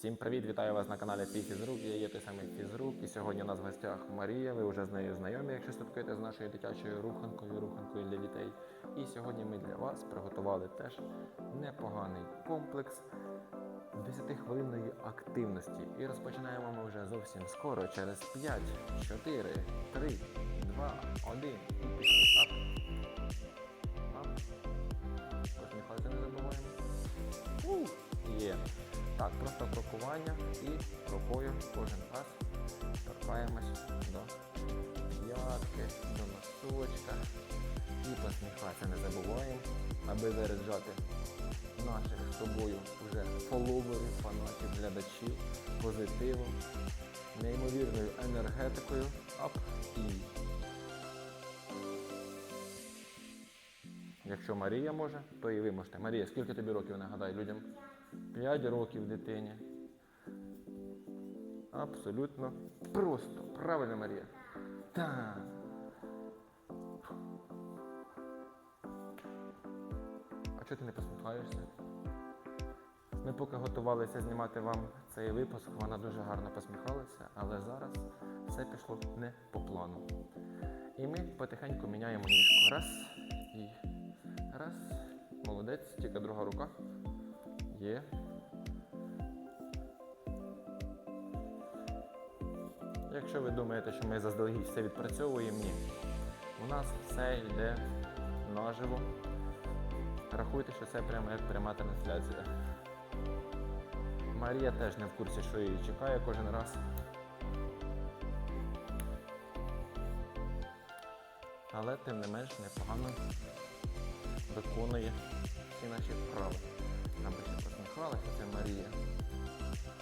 Всім привіт, вітаю вас на каналі Твій. Я є той самий фізрук. І сьогодні у нас в гостях Марія. Ви вже з нею знайомі, якщо слідкуєте з нашою дитячою руханкою, руханкою для дітей. І сьогодні ми для вас приготували теж непоганий комплекс 10-хвилинної активності. І розпочинаємо ми вже зовсім скоро, через 5, 4, 3, 2, 1. І пішли. Ап. Ап. Посміхатися не забуваємо. Є. Так, просто крокування і рукою кожен раз торкаємось до п'ятки, до носочка. І посміхатися не забуваємо, аби заряджати наших з тобою вже фоловерів, фанатів, глядачів позитивом, неймовірною енергетикою. Ап і. Якщо Марія може, то і ви можете. Марія, скільки тобі років нагадай людям? 5 років дитині. Абсолютно просто. Правильно, Марія. Так. А чого ти не посміхаєшся? Ми поки готувалися знімати вам цей випуск, вона дуже гарно посміхалася, але зараз все пішло не по плану. І ми потихеньку міняємо ніжку. Раз і раз. Молодець, тільки друга рука. Є. Якщо ви думаєте, що ми заздалегідь все відпрацьовуємо, ні. У нас все йде наживо. Рахуйте, що це прямо як пряма трансляція. Марія теж не в курсі, що її чекає кожен раз. Але тим не менш непогано виконує всі наші вправи. би ще посміхалася, це Марія.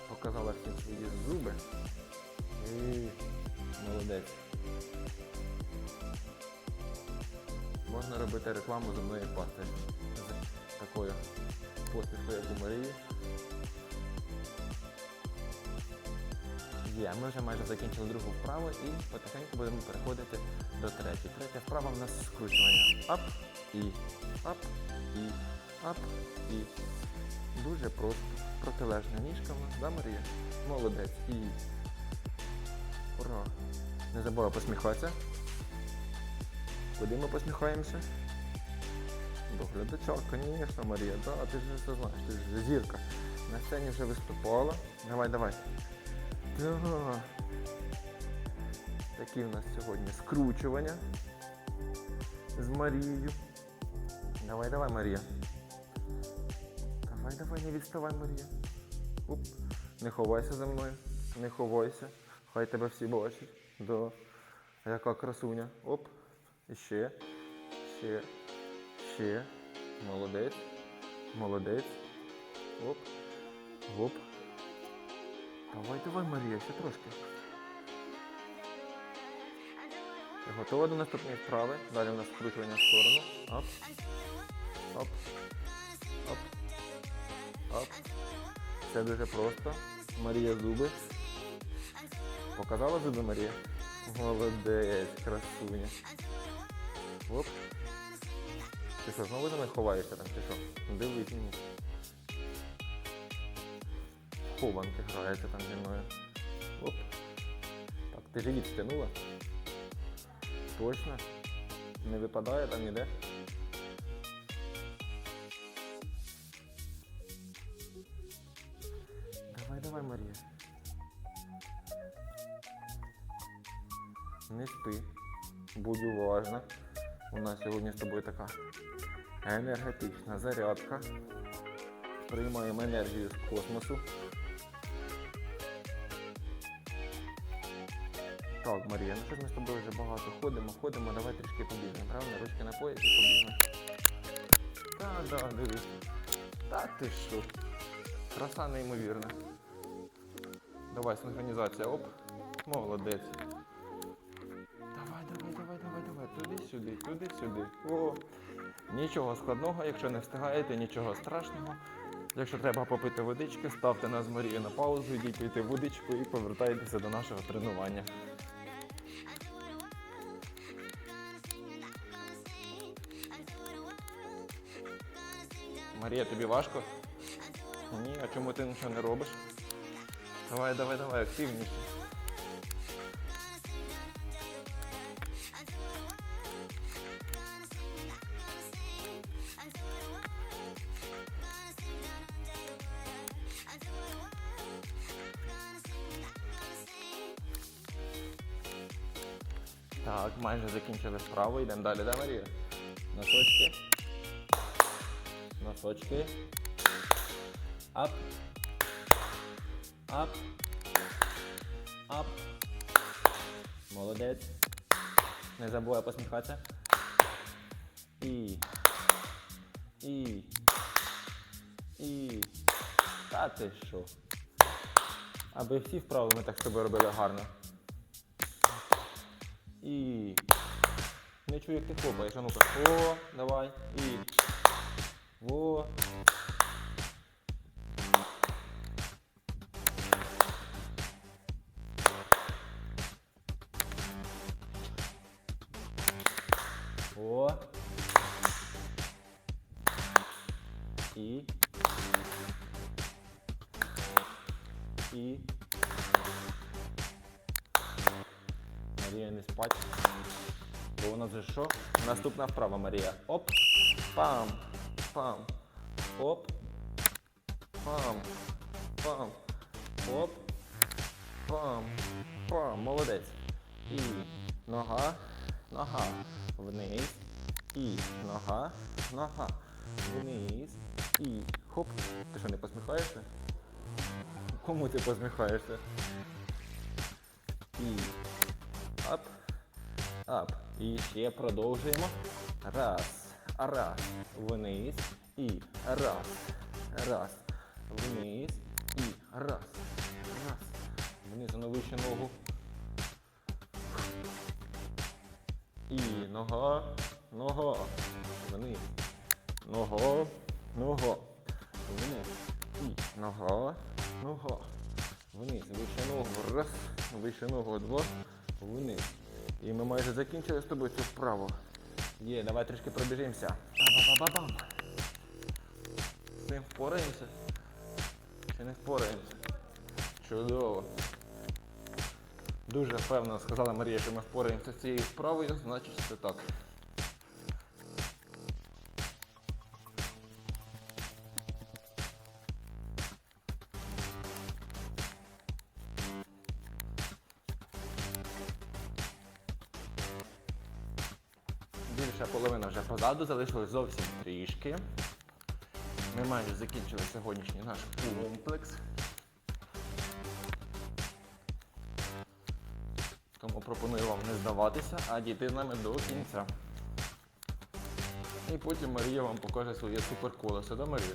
Показала всі свої зуби. І молодець. Можна робити рекламу зубної пасти з такою посмішкою, як у Марії. Є, ми вже майже закінчили другу вправу і потихеньку будемо переходити до третьої. Третя вправа в нас скручування. Ап і ап і ап і. Дуже просто. Протилежна ніжка в нас, да, Марія? Молодець. І. Ура! Не забувай посміхатися. Куди ми посміхаємося? До глядача, звісно, Марія, да, ти ж все знаєш, ти ж зірка. На сцені вже виступала. Давай, давай. Да. Такі у нас сьогодні скручування з Марією. Давай, давай, Марія. Давай, давай, не відставай, Марія. Оп. Не ховайся за мною. Не ховайся. Хай тебе всі бачать. Да. Яка красуня. Оп. І ще. Ще. Ще. Молодець. Молодець. Оп. Оп. Давай, давай, Марія, ще трошки. Готова до наступної вправи? Далі у нас скручування в сторону. Ап. Оп. Оп. Оп. Все дуже просто. Марія зуби. Показала зуби Марія? Молодець, красуня. Оп. Ти що, знову за мною ховаєшся там, чи що? Дивись мені. Хованки грається там зі мною. Оп. Так, ти живіт стягнула? Точно? Не випадає там ніде? Давай, давай, Марія. Не спи. Будь уважна. У нас сьогодні з тобою така енергетична зарядка. Приймаємо енергію з космосу. Так, Марія, ну що ми з тобою вже багато ходимо, ходимо, давай трішки побігаємо, правильно? Ручки на поясі побігаємо. Так, так, дивись. Та ти що? Краса неймовірна. Давай, синхронізація, оп. Молодець. Давай, давай, давай, давай, давай. Туди-сюди, туди-сюди. О. Нічого складного, якщо не встигаєте, нічого страшного. Якщо треба попити водички, ставте нас з Марією на паузу, йдіть пити водичку і повертайтеся до нашого тренування. Марія, тобі важко? Ні, а чому ти нічого не робиш? Давай, давай, давай, активніше. Так, майже закінчили справу. Йдемо далі, да, Марія? Носочки. Носочки. Ап. Ап. Ап. Молодець. Не забувай посміхатися. І. І. І. Та ти що? Аби всі вправи ми так тобою робили гарно. І. Не чую, як ти хлопаєш. А ну-ка. О, давай. І. Во. О. І. І. Марія не спать. Бо вона вже що? Наступна вправа, Марія. Оп. Пам. Пам. Оп. Пам. Пам. Оп. Пам. Пам. Молодець. І нога. Нога. Вниз. І нога. Нога. Вниз. І. Хоп. Ти що, не посміхаєшся? Кому ти посміхаєшся? І. Ап. Ап. І ще продовжуємо. Раз. Раз. Вниз. І. Раз. Раз. Вниз. І. Раз. Раз. Вниз на вище ногу. І нога. Нога. Вниз. Нога. Нога. Вниз. І нога. Нога. Вниз. Вище ногу. Раз. Вище ногу. Два. Вниз. І ми майже закінчили з тобою цю вправу. Є, давай трішки пробіжимося. Ба-ба-ба-бам. Цим впораємося? Чи не впораємося? Чудово. Дуже впевнено сказала Марія, що ми впораємося з цією справою, значить це так. Більша половина вже позаду, залишилось зовсім трішки. Ми майже закінчили сьогоднішній наш комплекс. Тому пропоную вам не здаватися, а дійти з нами до кінця. І потім Марія вам покаже своє суперколесо, да, Марія?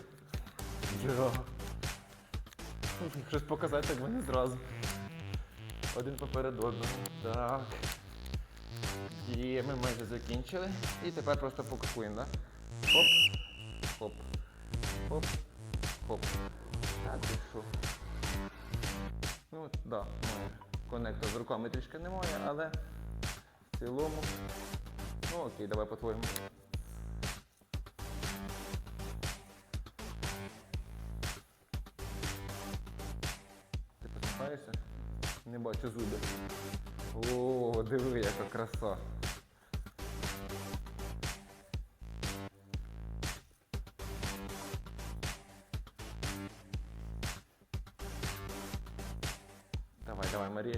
Щось показати, так вони зразу. Один поперед одного. Так. Є, ми майже закінчили. І тепер просто покакуємо, да? Хоп. Хоп. Хоп. Хоп. Ти що? Ну, от, да, конектор з руками трішки немає, але в цілому. Ну окей, давай по-твоєму. Ти посміхаєшся? Не бачу зуби. О, диви, яка краса.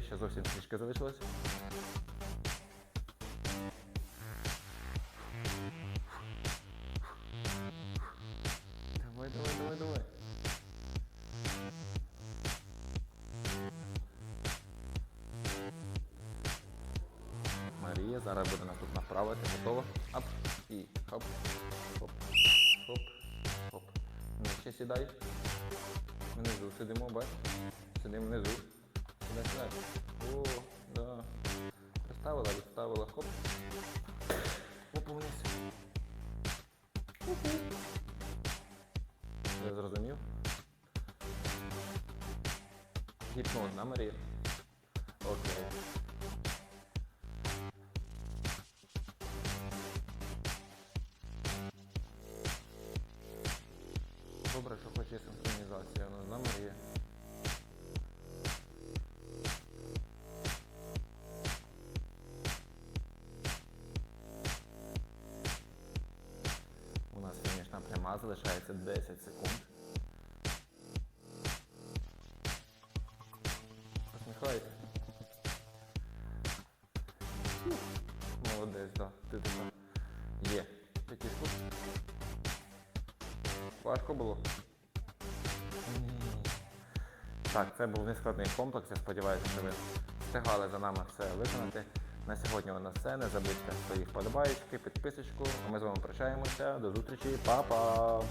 Ще зовсім трішки залишилось. Давай, давай, давай, давай. Марія, зараз буде наступна вправа, ти готова? Ап і хоп, хоп, хоп, хоп. Нижче сідай. Внизу сидимо, бач? Сидимо внизу. Сідай. О, да. Поставила, відставила, хоп. Оп, вниз. Я зрозумів. Гіпноз, на Марія? Окей. Добре, що хоче синхронізація, ну, на Марія. Пряма, залишається 10 секунд. Посміхайся. Молодець, да. Ти така. Є. Який? Важко було? Так, це був нескладний комплекс. Я сподіваюся, що ви встигали за нами все виконати. На сьогодні у нас все. Не забудьте свої вподобайки, підписочку. А ми з вами прощаємося. До зустрічі, Па-па!